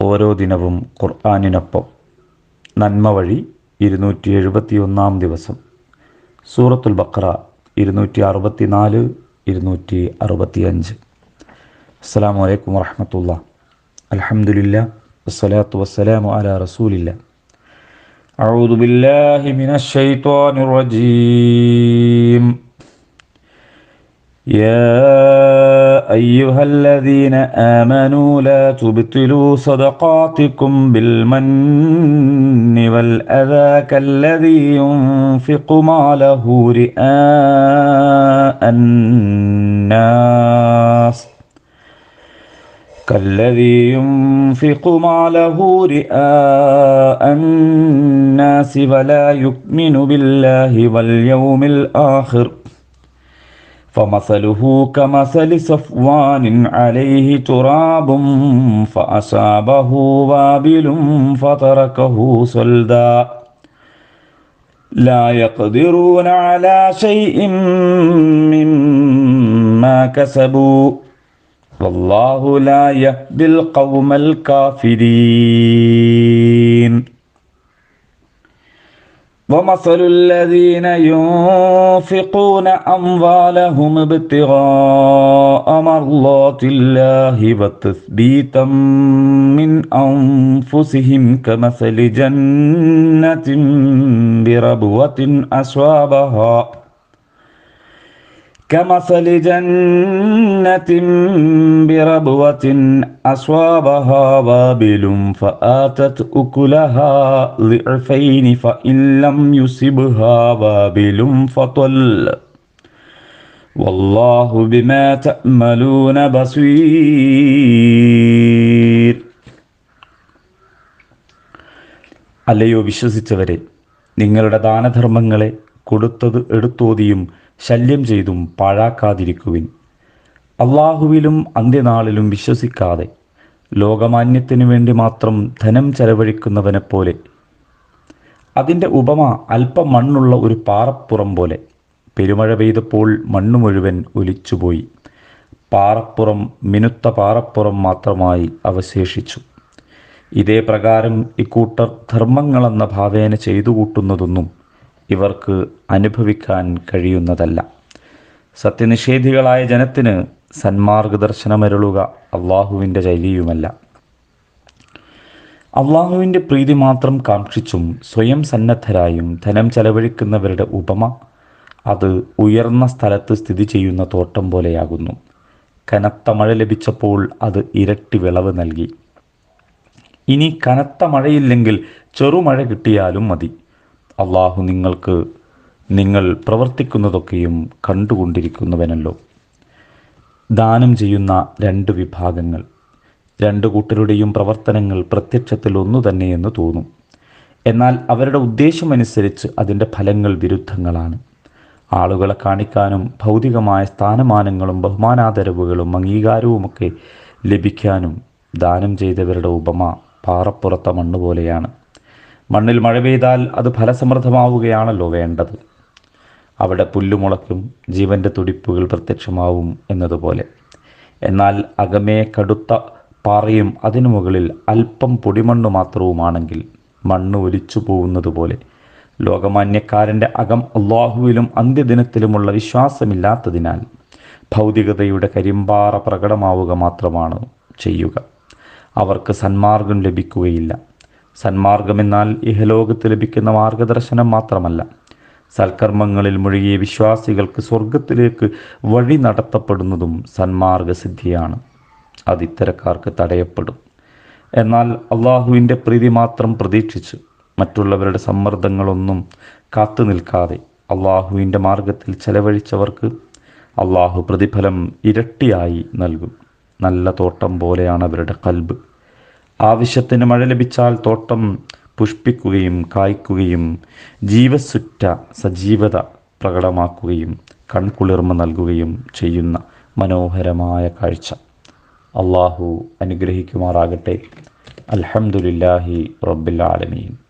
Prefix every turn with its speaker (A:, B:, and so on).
A: ഓരോ ദിനവും ഖുർആാനിനൊപ്പം നന്മ വഴി ഇരുന്നൂറ്റി എഴുപത്തി ഒന്നാം ദിവസം സൂറത്തുൽ ബക്ര ഇരുന്നൂറ്റി അറുപത്തി നാല് ഇരുന്നൂറ്റി അറുപത്തി അഞ്ച് അസ്സാം വലൈക്കും വറഹമത്തുള്ള അലഹമുല്ല വസ്സലാത്തു വസ്സലാമു അല റസൂലില്ല أعوذ بالله من الشيطان الرجيم يا أيها الذين آمنوا لا تبطلوا صدقاتكم بالمن والأذى كالذي ينفق ماله رئاء الناس كالذي ينفق ماله رئاء الناس ولا يؤمن بالله واليوم الآخر فمثله كمثل صفوان عليه تراب فأصابه وابل فتركه صلدا لا يقدرون على شيء مما كسبوا. والله لا يهدي القوم الكافرين. ومثل الذين ينفقون أموالهم ابتغاء مرضات الله وتثبيتا من أنفسهم كمثل جنة بربوة أصابها كمثل جنة بربوة أصابها وابل فآتت أكلها ضعفين فإن لم يصبها وابل فطل والله بما تأملون بصير അല്ലയോ വിശ്വസിച്ചവരെ നിങ്ങളുടെ ദാനധർമ്മങ്ങളെ കൊടുത്തത് എടുത്തോതിയും ശല്യം ചെയ്തും പാഴാക്കാതിരിക്കുവിൻ. അള്ളാഹുവിലും അന്ത്യനാളിലും വിശ്വസിക്കാതെ ലോകമാന്യത്തിനു വേണ്ടി മാത്രം ധനം ചെലവഴിക്കുന്നവനെപ്പോലെ അതിന്റെ ഉപമ അല്പം മണ്ണുള്ള ഒരു പാറപ്പുറം പോലെ പെരുമഴ പെയ്തപ്പോൾ മണ്ണ് മുഴുവൻ ഒലിച്ചുപോയി. പാറപ്പുറം മിനുത്ത പാറപ്പുറം മാത്രമായി അവശേഷിച്ചു. ഇതേ പ്രകാരം ഇക്കൂട്ടർ ധർമ്മങ്ങളെന്ന ഭാവേന ചെയ്തു കൂട്ടുന്നതൊന്നും ഇവർക്ക് അനുഭവിക്കാൻ കഴിയുന്നതല്ല. സത്യനിഷേധികളായ ജനത്തിന് സന്മാർഗദർശനമരുളുക അള്ളാഹുവിന്റെ ശൈലിയുമല്ല. അള്ളാഹുവിന്റെ പ്രീതി മാത്രം കാക്ഷിച്ചും സ്വയം സന്നദ്ധരായും ധനം ചെലവഴിക്കുന്നവരുടെ ഉപമ അത് ഉയർന്ന സ്ഥലത്ത് സ്ഥിതി ചെയ്യുന്ന തോട്ടം പോലെയാകുന്നു. കനത്ത മഴ ലഭിച്ചപ്പോൾ അത് ഇരട്ടി വിളവ് നൽകി. ഇനി കനത്ത മഴയില്ലെങ്കിൽ ചെറുമഴ കിട്ടിയാലും മതി. അള്ളാഹു നിങ്ങൾക്ക് നിങ്ങൾ പ്രവർത്തിക്കുന്നതൊക്കെയും കണ്ടുകൊണ്ടിരിക്കുന്നവനല്ലോ. ദാനം ചെയ്യുന്ന രണ്ട് വിഭാഗങ്ങൾ. രണ്ട് കൂട്ടരുടെയും പ്രവർത്തനങ്ങൾ പ്രത്യക്ഷത്തിൽ ഒന്നു തന്നെയെന്ന് തോന്നും. എന്നാൽ അവരുടെ ഉദ്ദേശമനുസരിച്ച് അതിന്റെ ഫലങ്ങൾ വിരുദ്ധങ്ങളാണ്. ആളുകളെ കാണിക്കാനും ഭൗതികമായ സ്ഥാനമാനങ്ങളും ബഹുമാനാദരവുകളും അംഗീകാരവുമൊക്കെ ലഭിക്കാനും ദാനം ചെയ്തവരുടെ ഉപമ പാറപ്പുറത്ത മണ്ണ് പോലെയാണ് മണ്ണിൽ മഴ പെയ്താൽ അത് ഫലസമൃദ്ധമാവുകയാണല്ലോ വേണ്ടത്. അവിടെ പുല്ലുമുളക്കും ജീവന്റെ തുടിപ്പുകൾ പ്രത്യക്ഷമാവും എന്നതുപോലെ. എന്നാൽ അകമേ കടുത്ത പാറയും അതിനു മുകളിൽ അല്പം പൊടിമണ്ണ് മാത്രവുമാണെങ്കിൽ മണ്ണ് ഒലിച്ചു പോകുന്നത് പോലെ ലോകമാന്യക്കാരന്റെ അകം അള്ളാഹുവിലും അന്ത്യദിനത്തിലുമുള്ള വിശ്വാസമില്ലാത്തതിനാൽ ഭൗതികതയുടെ കരിമ്പാറ പ്രകടമാവുക മാത്രമാണ് ചെയ്യുക. അവർക്ക് സന്മാർഗം ലഭിക്കുകയില്ല. സന്മാർഗമെന്നാൽ ഇഹലോകത്ത് ലഭിക്കുന്ന മാർഗദർശനം മാത്രമല്ല. സൽക്കർമ്മങ്ങളിൽ മുഴുകിയ വിശ്വാസികൾക്ക് സ്വർഗത്തിലേക്ക് വഴി നടത്തപ്പെടുന്നതും സന്മാർഗസിദ്ധിയാണ്. അത് ഇത്തരക്കാർക്ക് തടയപ്പെടും. എന്നാൽ അള്ളാഹുവിന്റെ പ്രീതി മാത്രം പ്രതീക്ഷിച്ച് മറ്റുള്ളവരുടെ സമ്മർദ്ദങ്ങളൊന്നും കാത്തു നിൽക്കാതെ അള്ളാഹുവിന്റെ മാർഗത്തിൽ ചെലവഴിച്ചവർക്ക് അള്ളാഹു പ്രതിഫലം ഇരട്ടിയായി നൽകും. നല്ല തോട്ടം പോലെയാണ് അവരുടെ കൽബ്. ആവശ്യത്തിന് മഴ ലഭിച്ചാൽ തോട്ടം പുഷ്പിക്കുകയും കായ്ക്കുകയും ജീവസുറ്റ സജീവത പ്രകടമാക്കുകയും കൺകുളിർമ നൽകുകയും ചെയ്യുന്ന മനോഹരമായ കാഴ്ച. അള്ളാഹു അനുഗ്രഹിക്കുമാറാകട്ടെ. അലഹമുല്ലാഹി റബ്ബിൽ ആലമീൻ.